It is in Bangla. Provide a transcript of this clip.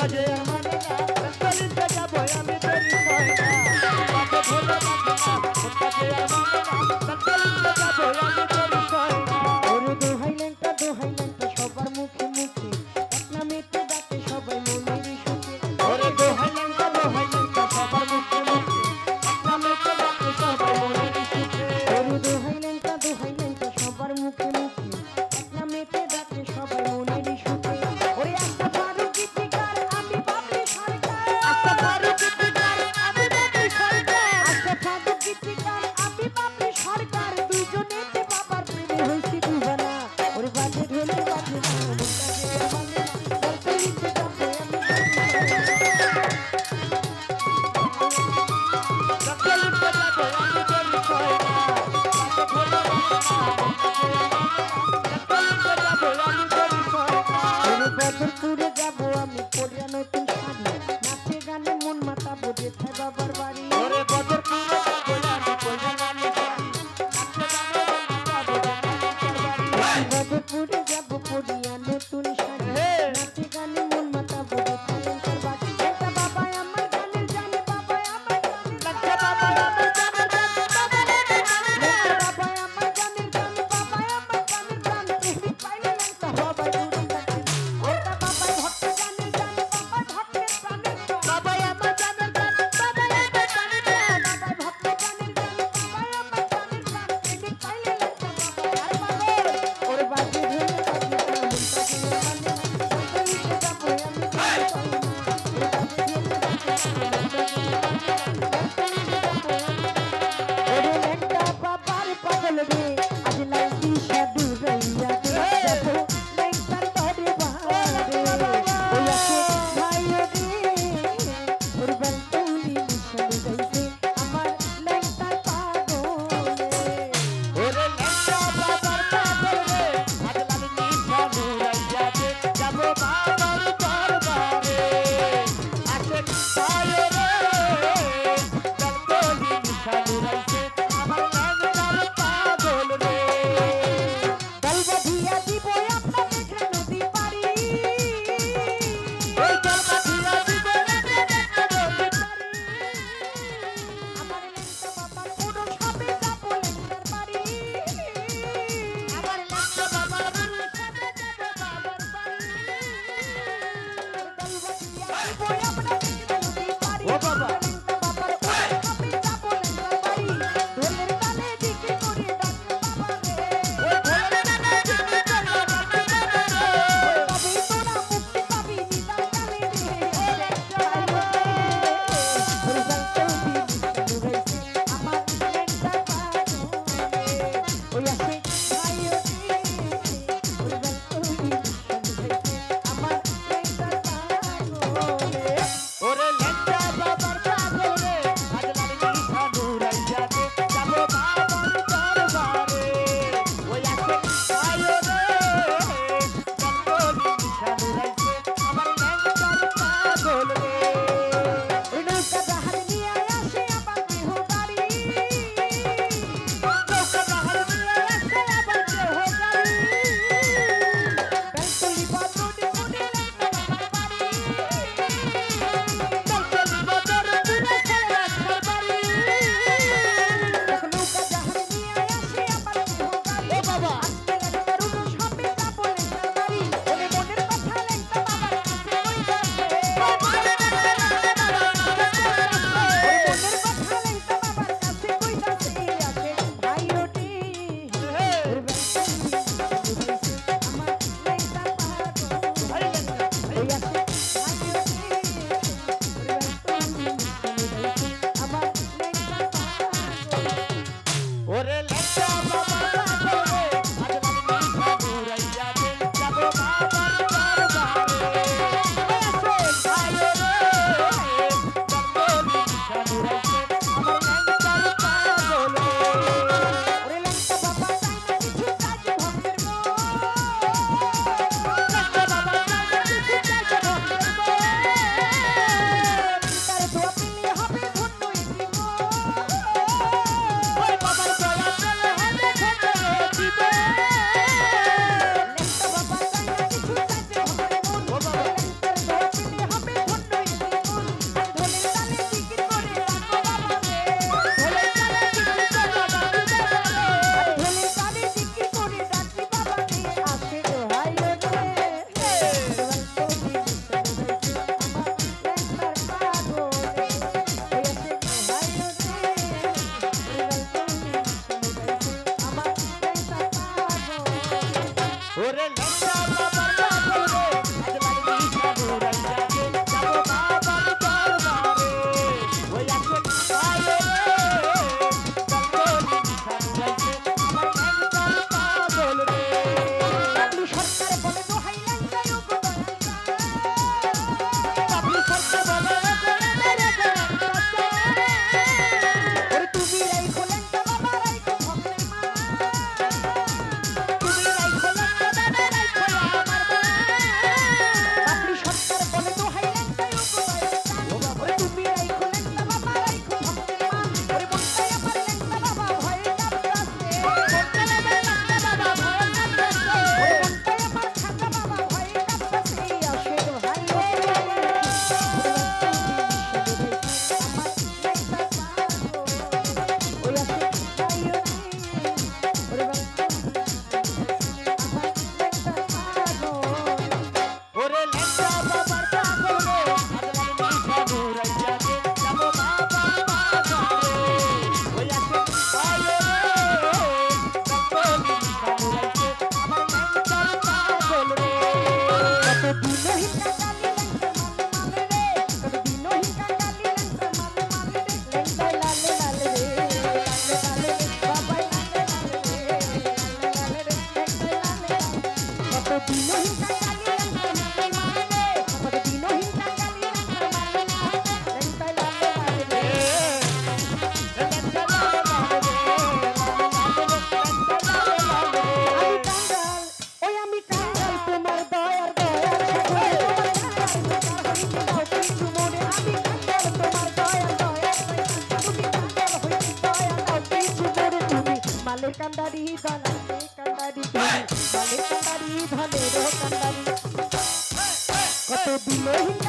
কাজে আমার তরিতে যাব আমি তরি ময়না। বাবা ভোলে বাবা কাজে আমার তরিতে যাব আমি তরি taboo. Corre. কান্দারি দলে কান্দারি দলে কান্দারি ধলে রো কান্দারি কত দিলে